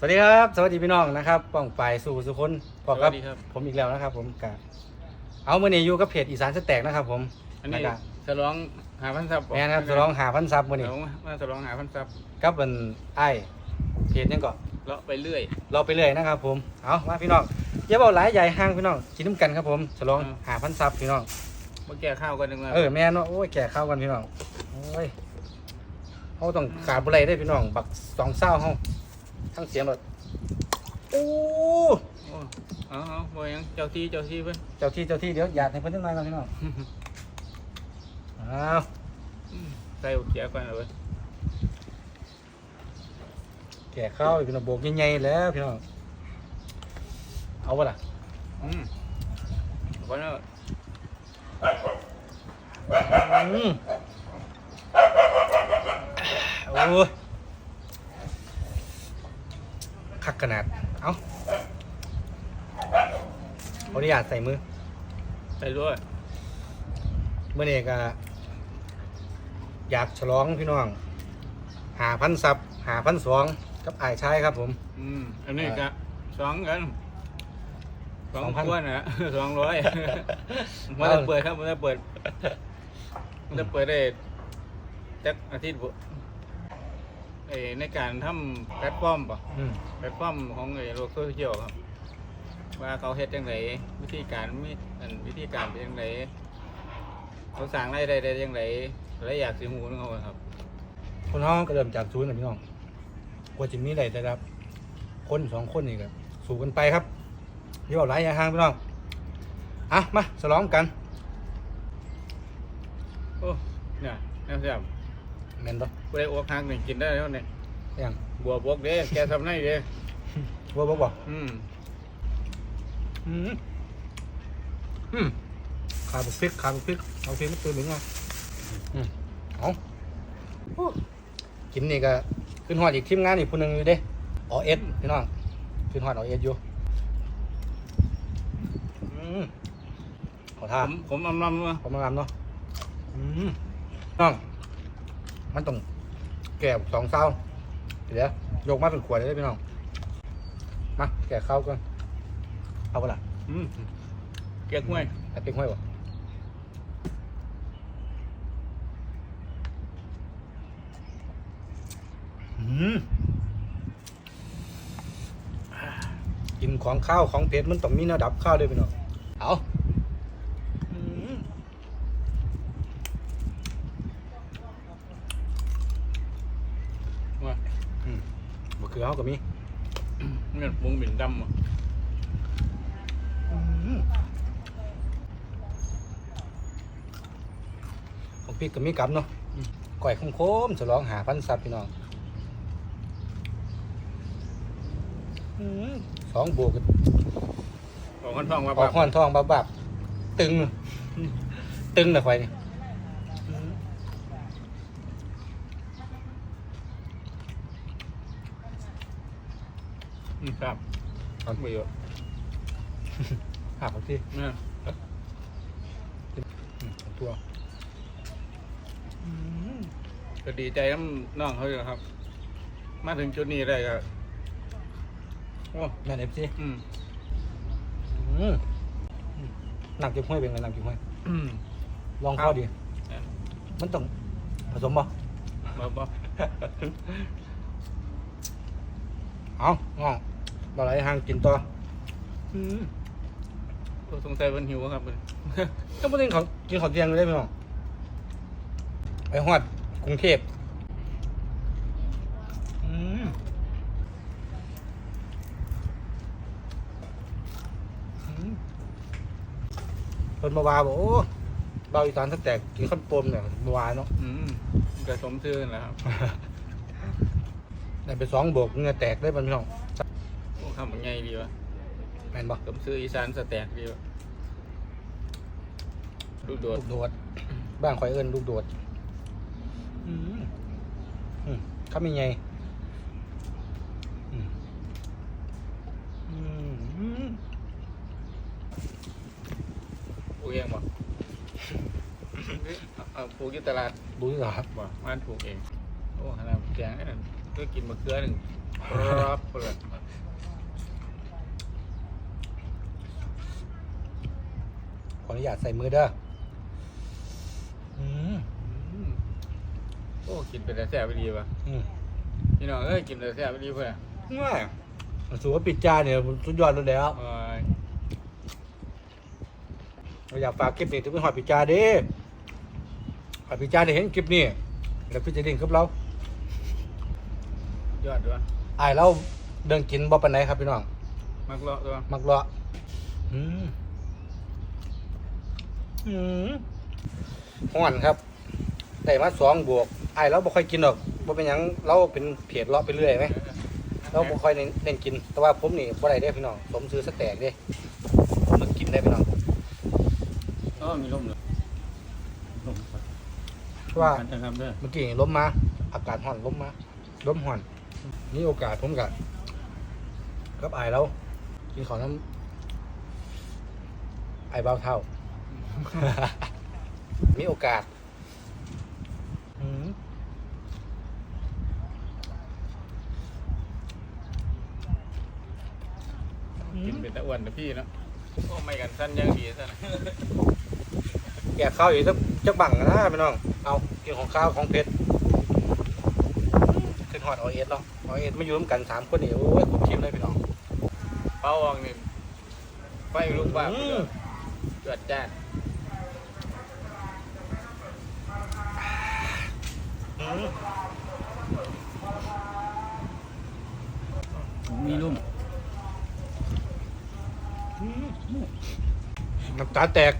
สวัสดีครับ สวัสดีพี่น้องนะครับป้องไปสู่สุคนบอกครับ สวัสดีครับ ผมอีกแล้วนะครับ ผมกะเอาเมื่อนี้อยู่กับเพจอีสานสแต็กนะครับ ผมอันนี้แล้วก็ฉลองหาพันซับแม่นะครับจะร้องหาพันซับมื่อเดี๋นี้ยวมาฉลองหาพันซับกับเป็นไอ้ายเพจยังก่อนเลาะไปเรื่อย เราไปเลยนะครับ ผมเอามาพี่น้องอย่าเบาหลายใหญ่ห้างพี่น้องกินน้ำกันครับ ผมจะร้องอ่า หาพันซับพี่น้องมาแก่ข้าวกันหนึ่งมาเออแม่นว่าโอ้ยแก่ข้าวกันพี่น้องโอ้ยเขาต้องขาดบุไรได้พี่น้องบักสองเศร้าเขา ทั้งเสียงรถโอ้โอ้เอาเอาบ่ยังเจ้าที่เจ้าที่เพิ่นเจ้าที่เจ้าที่เดี๋ยวหยาดให้เพิ่นจังหน่อยก่อนพี่น้องอ้าวใส่เกียก่อนเลยแก่ข้าวพี่น้องโบกใหญ่ๆแล้วพี่น้องเอาปะล่ะอืมก่อนแล้วอืมโอ้ย คักขนาด เอาขออนุญาตใส่มือใส่ด้วยเมื่อนี้ก็อยากฉลองพี่น้อง หาพันซับหาพันสองกับไอ้ายชายครับผม อืมอันนี้ก็สองกันสองสองพันขวดนะสองร้อยมันจะเปิดครับมันจะเปิดมันจะเปิดได้จักอาทิตย์ บ่เอ้ในการทำแพลตฟอร์มป่ะอืมแพลตฟอร์มของไอ้โลกโซเชียลครับ ว่าเขาเฮ็ดจังไดวิธีการมีอันวิธีการเป็นจังไดเขาสร้างรายได้ได้จังไดและอยากสิฮู้นำเขาครับ คนห้องก็เริ่มจากศูนย์นะพี่น้องกว่าจะมีได้แต่รับคนสองคนนี่ก็สู้กันไปครับอย่าเอาหลายอย่าห่างพี่น้องอะมาฉลองกัน โอ้เนี่ยแนวแซ่บ แม่นปะผู้ใดอกหักนี่กินได้แล้วเนี่ยยังบัวบกเด้แกทำได้เด้ว่าบอกบอกอืมอืมอืมขาบุกพริกขาบุกพริกเอาพริกมาตื่นหนึ่งอะอืมเอาโอ้กินนี่ก็ขึ้นหอดอีกทีมงานอีกคนหนึ่งอยู่เด้อเอสพี่น้องขึ้นหอดอเอสอยู่อืมขอผทานมผมอำลำว่าผมมางามเนาะอืมน้อง มันต้องแก่สองเศร้าเดี๋ยวยกมาเป็นขวดเลยพี่น้อง มาแก่ข้าวก่อนเอาไปะละอืมเก๊กห้วยแอบปิ้งห้อยวะอืมกินของข้าวของเผ็ดมันต้องมีแนวดับข้าวด้วยพี่น้องเอาอืม ว่าอืมบะเขือเขาก็มีเงินวงบินดำอะของพี่ก็มีกับเนาะก่อยคมโคมๆฉลองหาพันซับพี่น้องอืมสองบวกกันออกคนท้องว่าออกห้อนทองบับบับตึง ตึงเลยไฟนี่ อืมครับเอาประโยชน์หาของที่เนี่ยอืมของตัวก็ดีใจน้ำน้องเขาอยู่ครับ มาถึงจุดนี้ได้ก็โอ้แม่นเอฟซีอืมน้ำจิ้มห้วยเป็นไงน้ำจิ้มห้วยอืมลองข้าวดีเออมันต้องผสมบ่บ่บ่ เอางองบ่อะไรห่างกินต่ออืมสงสัยมันหิวครับมันก็ไม่ได้เขากินข้าวเที่ยงเลยพี่น้องไปฮอดกรุงเทพอืมอืมเพิ่นมาว่าบอกโอ้เบาอีสานถ้าแตกกินข้าวต้มเนี่ยมาว่าเนาะอืมก็สมชื่อนั่นแหละครับ ได้ไปสองโบกเงือแตกได้บ้านพี่น้องโอ้คำมันใหญ่ดีวะแม่นบ่สมชื่ออีสานสแต็กดีวะลูกโดลูดกโดด บ้านข่อยเอิ้นลูกโดดอืมอืมเขามีไงอืมอืมอืมปลูกเองบ่เอาปลูกที่ตลาด ดูสิครับบ่บ้านปลูกเอง โอ้ขนาดแกงนั่ก็กินมะเขือหนึ่งครับเลยขออนุญาตใส่มือเด้ออืมโอ้กินเป็นแต่แซ่บไปดีป่ะพี่น้องเอ้ยกินแต่แซ่บไปดีเพื่อนง่ายสูว่าปิดจานเนี่ยสุดยอดเลยแล้วเอ้ยเราอยากฝากคลิปนี้ถึงไปหอยปิดจานดิหอยปิดจานได้เห็นคลิปนี้แล้วพี่จะดิ้งครับเรา ยอดด้วยอายเราเดินกินบ่ปานไหนครับพี่น้อง มักเลาะตัวมักเลาะอืมอืมห้อนครับได้มาสองบวกอายเราบ่ค่อยกินหรอกบ่เป็นหยังเราเป็นเพียดเลาะไปเรื่อยไหม เราบ่ค่อยเน้นเน้นกิน แต่ว่าผมนี่บ่ได้เด้พี่น้อง ผมซื้อสแต็กเด้ผมมันกินได้พี่น้องอ๋อมีลมเหรอลมครับเพราะว่าจะทำเด้อเมื่อกี้ลมมา อากาศห่อนลมมาลมห่อน นี่โอกาสผมกับกับไอายแล้วกินของน้ำไอายเบาเท่า มีโอกาสอืมกินเป็นตะอ้วนนะพี่เนาะโอ้ไม่กันสั้นยังดีสั้นแกะข้าวอีกสักจักบังนะพี่น้อง เอากินของข้าวของเพชร ขึ้นหอดอเอสเนาะอเอสไม่อยู่ร่วมกันสามคนนี่โอ้ยคุ้มทีมเลยพี่น้องเป้าอองนี่ไฟลุกบ้าอืมจวดจ้านอืมมีลุ่มน้ำตาแตก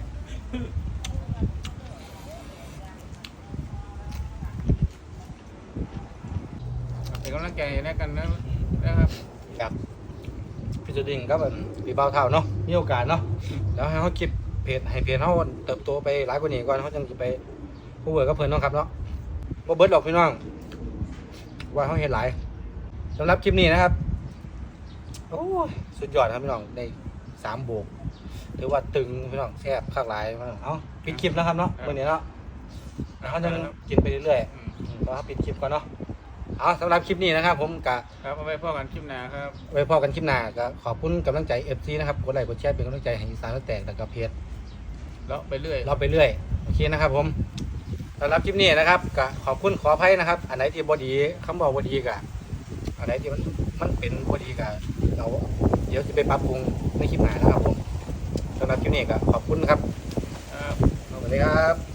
เป็นกำ ลังใจให้กันนะนะครับครับพี่จะดิ่งครับปีเบาเท่าเนาะมีโอกาสเนาะแล้วให้เขาเก็บเพจให้เพจเขาเติบโตไปหลายกว่านี้ก่อนเขาจึงจะไปผู้เวิร์กกับเพื่อนเนาะครับเนาะบ่เบิดหรอกพี่น้องว่าเขาเห็นหลายสำหรับคลิปนี้นะครับโอ้ยสุดยอดครับพี่น้องในสามโบกถือว่าตึงพี่น้องแซ่บข้างหลายมากเอ้าปิดคลิปแล้วครับเนาะวันนี้เนาะแล้วเขาจะกินไปเรื่อยอืมๆอืมเราปิดคลิปก่อนเนาะ เอาสำหรับคลิปนี้นะครับ ผมกะครับเอาไว้พ่อกันคลิปหน้าครับ ไว้พอกันคลิปหน้าก็ขอบคุณกำลังใจเอฟซีนะครับกดไลค์กดแชร์เป็นกำลังใจให้อีสานแล้วแตกแต่กับเพจเลาะไปเรื่อย เราไปเรื่อยโอเคนะครับ ผมสำหรับคลิปนี้นะครับก็ขอบคุณขออภัยนะครับ อันไหนที่บดีคำบอกบดีกะอันไหนที่มันมันเป็นบดีกะเราเดี๋ยวจะไปปรับปรุงในคลิปหน้านะครับผมสำหรับคลิปนี้ก็ขอบคุณครับครับ สวัสดีครับ